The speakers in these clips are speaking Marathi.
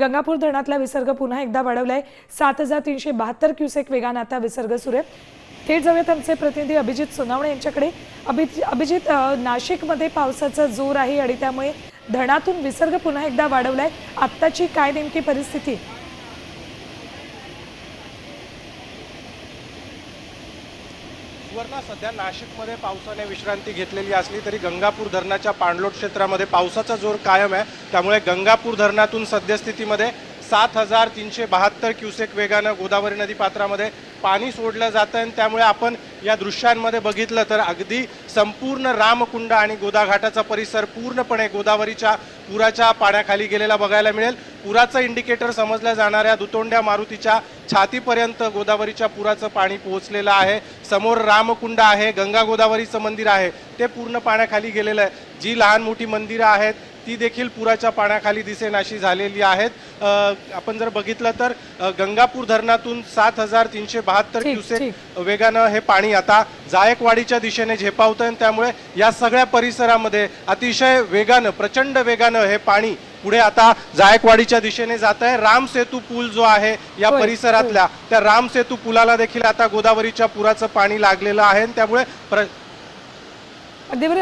गंगापूर धरणातला विसर्ग पुन्हा एकदा वाढवलाय. सात हजार तीनशे बहात्तर क्युसेक वेगानं आता विसर्ग सुरू आहे. थेट जाऊयात आमचे प्रतिनिधी अभिजित सोनावणे यांच्याकडे. अभिज अभिजित नाशिकमध्ये पावसाचा जोर आहे आणि त्यामुळे धरणातून विसर्ग पुन्हा एकदा वाढवलाय. आत्ताची काय नेमकी परिस्थिती? सुवर्णा सध्या नाशिकमध्ये पावसाने विश्रांती घेतलेली असली तरी गंगापूर धरणाच्या पाणलोट क्षेत्रामध्ये पावसाचा जोर कायम आहे. त्यामुळे गंगापूर धरणातून सद्यस्थितीमध्ये सात हजार तीनशे बहात्तर क्युसेक वेगानं गोदावरी नदी पात्रामध्ये पाणी सोडलं जातं आणि त्यामुळे आपण या दृश्यांमध्ये बघितलं तर अगदी संपूर्ण रामकुंड आणि गोदाघाटाचा परिसर पूर्णपणे गोदावरीच्या पुराच्या पाण्याखाली गेलेला बघायला मिळेल. पुराचं इंडिकेटर समजल्या जाणाऱ्या दुतोंड्या मारुतीच्या छातीपर्यंत गोदावरीच्या पुराचं पाणी पोहोचलेलं आहे. समोर रामकुंड आहे गंगा गोदावरीचं मंदिर आहे. ते पूर्ण पाण्याखाली गेलेलं आहे. जी लहान मोठी मंदिरं आहेत ती देखील पुराच्या पाण्याखाली दिसेनाशी झालेली आहेत. आपण जर बघितलं तर गंगापूर धरणातून सात हजार तीनशे बहात्तर क्युसेक वेगानं हे पाणी आता जायकवाडीच्या दिशेने झेपावतं आणि त्यामुळे या सगळ्या परिसरामध्ये अतिशय वेगानं प्रचंड वेगानं हे पाणी पुढे आता जायकवाडीच्या दिशेने जात आहे. राम सेतू पूल जो आहे या परिसरातल्या त्या राम सेतू पुलाला देखील आता गोदावरीच्या पुराचं पाणी लागलेलं आहे त्यामुळे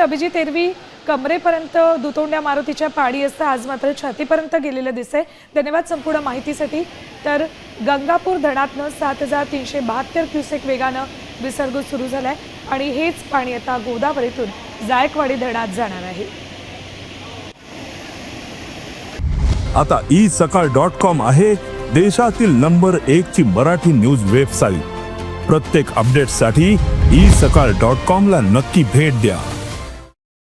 अभिजित एरवी कमरेपर्यंत दुतोंड्या मारुतीच्या पाणी असतं. आज मात्र छातीपर्यंत गेलेलं दिसतंय. धन्यवाद संपूर्ण माहितीसाठी. तर गंगापूर धरणातनं सात हजार तीनशे बहात्तर क्युसेक वेगानं विसर्ग सुरू झालाय. आणि हेच पाणी आता गोदावरीतून जायकवाडी धरणात जाणार आहे. आता ई सकाळ डॉट कॉम आहे देशातील नंबर एक ची मराठी न्यूज वेबसाईट. प्रत्येक अपडेटसाठी ई सकाळ डॉट कॉम ला नक्की भेट द्या.